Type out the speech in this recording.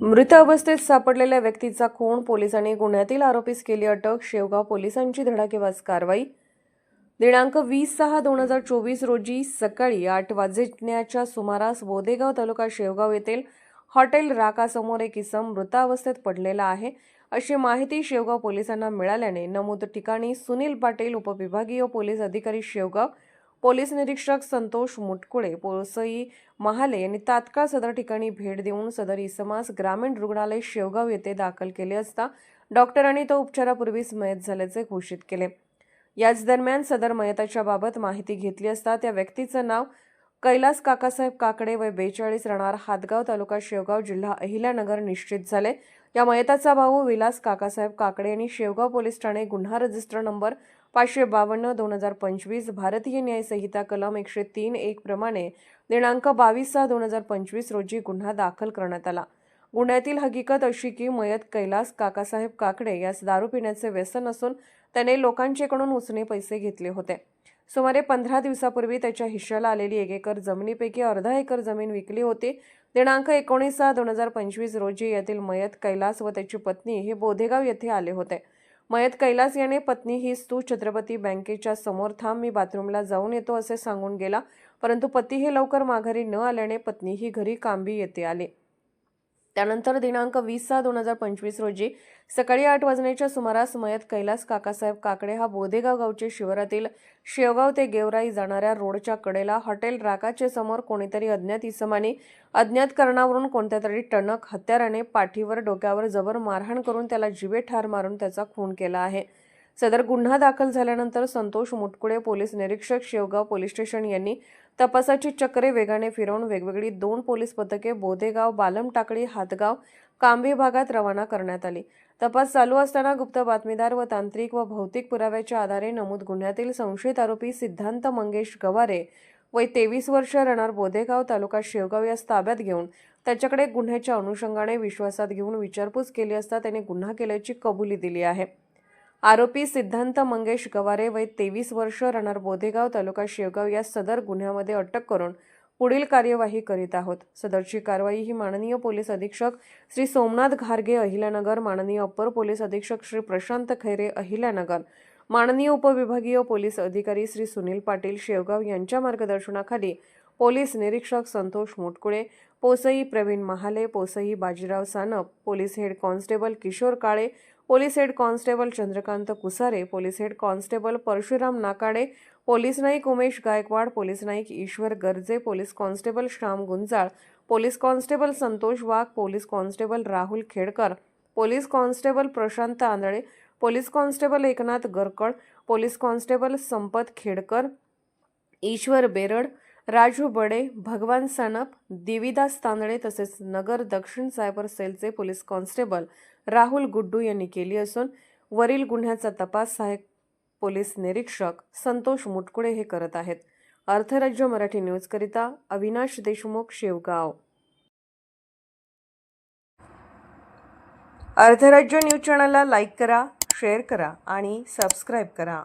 मृत अवस्थेत सापडलेल्या व्यक्तीचा खून पोलिसांनी गुन्ह्यातील आरोपीस केली अटक. शेवगाव पोलिसांची धडाकेबाज कारवाई. दिनांक वीस सहा दोन हजार चोवीस रोजी सकाळी आठ वाजण्याच्या सुमारास बोदेगाव तालुका शेवगाव येथील हॉटेल राकासमोर एक इसम मृतावस्थेत पडलेला आहे. अशी माहिती शेवगाव पोलिसांना मिळाल्याने नमूद ठिकाणी सुनील पाटील उपविभागीय पोलीस अधिकारी शेवगाव पोलीस निरीक्षक संतोष मुटकुळे पोसई महाले यांनी तात्काळ सदर ठिकाणी भेट देऊन सदर इसमास ग्रामीण रुग्णालय शेवगाव येथे दाखल केले असता डॉक्टरांनी तो उपचारापूर्वीच मयत झाल्याचे घोषित केले. याच दरम्यान सदर मयताच्या बाबत माहिती घेतली असता त्या व्यक्तीचं नाव कैलास काकासाहेब काकडे वय बेचाळीस राहणार हातगाव तालुका शेवगाव जिल्हा अहिल्यानगर निश्चित झाले. या मयताचा भाऊ विलास काकासाहेब काकडे यांनी शेवगाव पोलीस ठाणे गुन्हा रजिस्टर नंबर पाचशे बावन्न दोन हजार पंचवीस भारतीय न्याय संहिता कलम एकशे तीन एक प्रमाणे दिनांक बावीस सहा दोन हजार पंचवीस रोजी गुन्हा दाखल करण्यात आला. गुन्ह्यातील हकीकत अशी की मयत कैलास काकासाहेब काकडे यास दारू पिण्याचे व्यसन असून त्याने लोकांचेकडून उसने पैसे घेतले होते. सुमारे पंधरा दिवसापूर्वी त्याच्या हिश्श्याला आलेली एक एकर जमिनीपैकी अर्धा एकर जमीन विकली होती. दिनांक एकोणीस सहा दोन हजार पंचवीस रोजी येथील मयत कैलास व त्याची पत्नी हे बोधेगाव येथे आले होते. मयत कैलास याने पत्नी ही स्तू छत्रपती बँकेच्या समोर थांब मी बाथरूमला जाऊन येतो असे सांगून गेला परंतु पती हे लवकर माघारी न आल्याने पत्नी ही घरी कांबी येथे आली. त्यानंतर दिनांक वीस सहा दोन हजार पंचवीस रोजी सकाळी आठ वाजण्याच्या सुमारास मयत कैलास काकासाहेब काकडे हा बोधेगाव गावचे शिवारातील शेवगाव ते गेवराई जाणाऱ्या रोडच्या कडेला हॉटेल राकाचे समोर कोणीतरी अज्ञात इसमाने अज्ञात कारणावरून कोणत्या तरी टणक हत्याराने पाठीवर डोक्यावर जबर मारहाण करून त्याला जिवे ठार मारून त्याचा खून केला आहे. सदर गुन्हा दाखल झाल्यानंतर संतोष मुटकुळे पोलीस निरीक्षक शेवगाव पोलीस स्टेशन यांनी तपासाची चक्रे वेगाने फिरवून वेगवेगळी दोन पोलीस पथके बोधेगाव बालमटाकळी हातगाव कांबी भागात रवाना करण्यात आली. तपास चालू असताना गुप्त बातमीदार व तांत्रिक व भौतिक पुराव्याच्या आधारे नमूद गुन्ह्यातील संशयित आरोपी सिद्धांत मंगेश गवारे वय तेवीस वर्ष राहणार बोधेगाव तालुका शेवगाव यास ताब्यात घेऊन त्याच्याकडे गुन्ह्याच्या अनुषंगाने विश्वासात घेऊन विचारपूस केली असता त्याने गुन्हा केल्याची कबुली दिली आहे. आरोपी सिद्धांत मंगेश गवारे वय तेवीस वर्ष राहणार बोधेगाव तालुका शेवगाव या सदर गुन्ह्यामध्ये अटक करून पुढील कार्यवाही करीत आहोत. सदरची कारवाई ही माननीय पोलीस अधीक्षक श्री सोमनाथ घारगे अहिल्यानगर माननीय अप्पर पोलीस अधीक्षक श्री प्रशांत खैरे अहिल्यानगर माननीय उपविभागीय पोलीस अधिकारी श्री सुनील पाटील शेवगाव यांच्या मार्गदर्शनाखाली पोलीस निरीक्षक संतोष मुटकुळे पोसई प्रवीण महाले पोसई Bajirao Sanap police head constable Kishor Kale police head constable Chandrakant Kusare police head constable Parshuram Nakade police naik Umesh Gaikwad police naik Ishwar Garje police constable Shyam Gunjal police constable Santosh Wagh police constable Rahul Khedkar police constable Prashant Andhale police constable Eknath Garkal police constable Sampat Khedkar Ishwar Berad Raju बडे भगवान snuff Devidas Tandale तसेच नगर दक्षिण cyber सेलचे police constable Rahul Guddu यांनी केली असून वरील गुन्ह्याचा तपास सहाय्यक पोलीस निरीक्षक संतोष मुटकुळे हे करत आहेत. अर्थराज्य मराठी न्यूजकरिता अविनाश देशमुख शेवगाव. अर्थराज्य न्यूज चॅनलला लाईक करा शेअर करा आणि सबस्क्राईब करा.